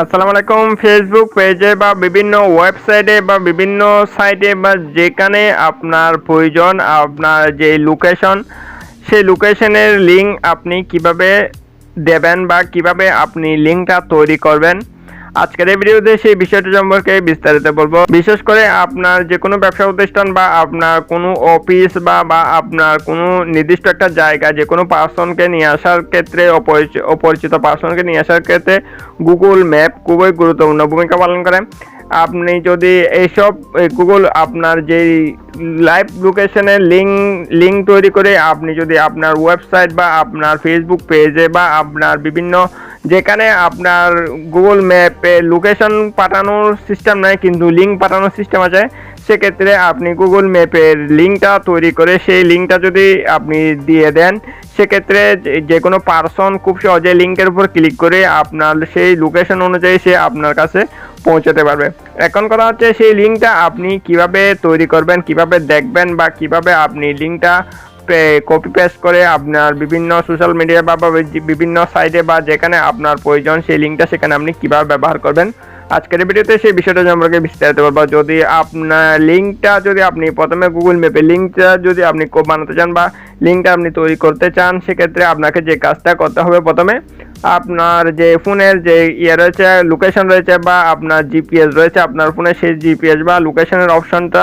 আসসালামু আলাইকুম। ফেসবুক পেজে বা বিভিন্ন ওয়েবসাইটে বা বিভিন্ন সাইটে বা যেখানে আপনার প্রয়োজন, আপনার যে লোকেশন সেই লোকেশনের লিঙ্ক আপনি কীভাবে দেবেন বা কীভাবে আপনি লিঙ্কটা তৈরি করবেন? আজকের এই ভিডিওতে সেই বিষয়টি সম্পর্কে বিস্তারিত বলব। বিশেষ করে আপনার যে কোনো ব্যবসা প্রতিষ্ঠান বা আপনার কোনো অফিস বা বা আপনার কোনো নির্দিষ্ট একটা জায়গা যে কোনো পার্সনকে নিয়ে আসার ক্ষেত্রে অপরিচি- অপরিচিত পার্সনকে নিয়ে আসার ক্ষেত্রে গুগল ম্যাপ খুবই গুরুত্বপূর্ণ ভূমিকা পালন করে। আপনি যদি এইসব গুগল আপনার যেই লাইভ লোকেশনের লিঙ্ক লিঙ্ক তৈরি করে আপনি যদি আপনার ওয়েবসাইট বা আপনার ফেসবুক পেজে বা আপনার বিভিন্ন, যেখানে আপনার গুগল ম্যাপে লোকেশন পাঠানোর সিস্টেম নাই, কিন্তু লিঙ্ক পাঠানোর সিস্টেম আছে, সেক্ষেত্রে আপনি গুগল ম্যাপের লিঙ্কটা তৈরি করে সেই লিঙ্কটা যদি আপনি দিয়ে দেন, সেক্ষেত্রে যে- যে কোনো পার্সন খুব সহজে লিঙ্কের উপর ক্লিক করে আপনার সেই লোকেশন অনুযায়ী সে আপনার কাছে পৌঁছাতে পারবে। এখন কথা হচ্ছে সেই লিঙ্কটা আপনি কীভাবে তৈরি করবেন, কীভাবে দেখবেন বা কীভাবে আপনি লিঙ্কটা কপি পেস্ট করে আপনার বিভিন্ন সোশ্যাল মিডিয়া বা বিভিন্ন সাইটে বা যেখানে আপনার প্রয়োজন সেই লিঙ্কটা সেখানে আপনি কীভাবে ব্যবহার করবেন আজকের ভিডিওতে সেই বিষয়টা সম্পর্কে বিস্তারিত বলব। যদি আপনার লিঙ্কটা যদি আপনি প্রথমে গুগল ম্যাপে লিঙ্কটা যদি আপনি বানাতে চান বা লিঙ্কটা আপনি তৈরি করতে চান, সেক্ষেত্রে আপনাকে যে কাজটা করতে হবে প্রথমে আপনার যে ফোনের যে ইয়ে রয়েছে লোকেশন রয়েছে বা আপনার জিপিএস রয়েছে, আপনার ফোনে সেই জিপিএস বা লোকেশনের অপশনটা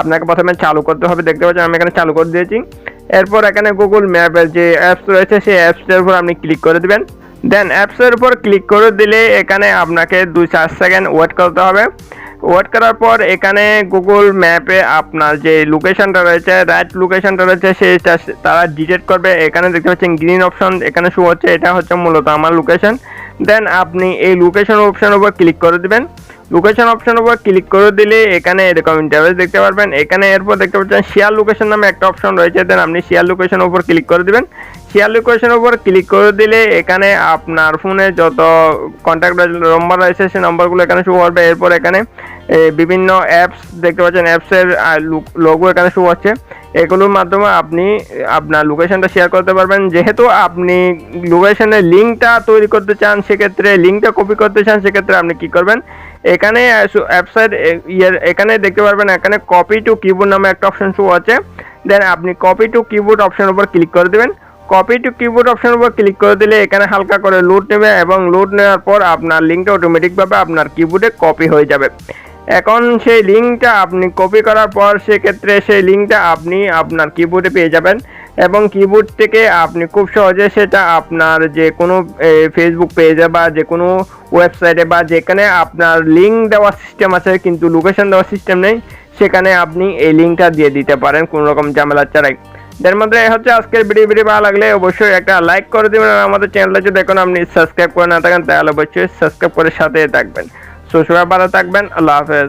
আপনাকে প্রথমে চালু করতে হবে। দেখতে পাচ্ছেন আমি এখানে চালু করে দিয়েছি। এরপর এখানে গুগল ম্যাপের যে অ্যাপস রয়েছে, সেই অ্যাপসটার উপর আপনি ক্লিক করে দিবেন। দেন অ্যাপসের উপর ক্লিক করে দিলে এখানে আপনাকে দুই চার সেকেন্ড ওয়েট করতে হবে। ওয়েট করার পর এখানে গুগল ম্যাপে আপনার যে লোকেশনটা রয়েছে রাইট লোকেশানটা রয়েছে সেটা তারা ডিটেক্ট করবে। এখানে দেখতে পাচ্ছেন গ্রিন অপশন এখানে শো হচ্ছে। এটা হচ্ছে মূলত আমার লোকেশন দেন আপনি এই লোকেশন অপশানের উপর ক্লিক করে দিবেন। লোকেশন অপশন উপর ক্লিক করে দিলে এখানে এরকম ইন্টারভেস দেখতে পারবেন। এখানে এরপর দেখতে পাচ্ছেন শেয়ার লোকেশন নামে একটা অপশন রয়েছে। দেন আপনি শেয়ার লোকেশন উপর ক্লিক করে দিবেন। শেয়ার লোকেশন উপর ক্লিক করে দিলে এখানে আপনার ফোনে যত কন্ট্যাক্ট নম্বর রয়েছে সেই নম্বরগুলো এখানে শো করবে এরপর এখানে বিভিন্ন অ্যাপস দেখতে পাচ্ছেন। অ্যাপসের লোগো এখানে শো হচ্ছে। এগুলোর মাধ্যমে আপনি আপনার লোকেশনটা শেয়ার করতে পারবেন। যেহেতু আপনি লোকেশনের লিঙ্কটা তৈরি করতে চান, সেক্ষেত্রে লিঙ্কটা কপি করতে চান, সেক্ষেত্রে আপনি কি করবেন? এখানে অ্যাপসাইট ইয়ের, এখানে দেখতে পারবেন, এখানে কপি টু কিবোর্ড নামে একটা অপশন শো আছে। দেন আপনি কপি টু কিবোর্ড অপশন উপর ক্লিক করে দেবেন। কপি টু কিবোর্ড অপশন উপর ক্লিক করে দিলে এখানে হালকা করে লোড নেবে এবং লোড নেওয়ার পর আপনার লিঙ্কটা অটোমেটিকভাবে আপনার কিবোর্ডে কপি হয়ে যাবে। এখন সেই লিঙ্কটা আপনি কপি করার পর সেক্ষেত্রে সেই লিঙ্কটা আপনি আপনার কিবোর্ডে পেয়ে যাবেন এবং কিবোর্ড থেকে আপনি খুব সহজে সেটা আপনার যে কোনো ফেসবুক পেজে বা যে কোনো ওয়েবসাইটে বা যেখানে আপনার লিঙ্ক দেওয়ার সিস্টেম আছে, কিন্তু লোকেশন দেওয়ার সিস্টেম নেই, সেখানে আপনি এই লিঙ্কটা দিয়ে দিতে পারেন কোনো রকম ঝামেলা ছাড়াই। এর মধ্যে হচ্ছে আজকের ভিডিও ভিডিও ভালো লাগলে অবশ্যই একটা লাইক করে দেবেন, আর আমাদের চ্যানেলটা যদি এখন আপনি সাবস্ক্রাইব করে না থাকেন, তাহলে অবশ্যই সাবস্ক্রাইব করে সাথে থাকবেন। সো ভালো থাকবেন, আল্লাহ হাফেজ।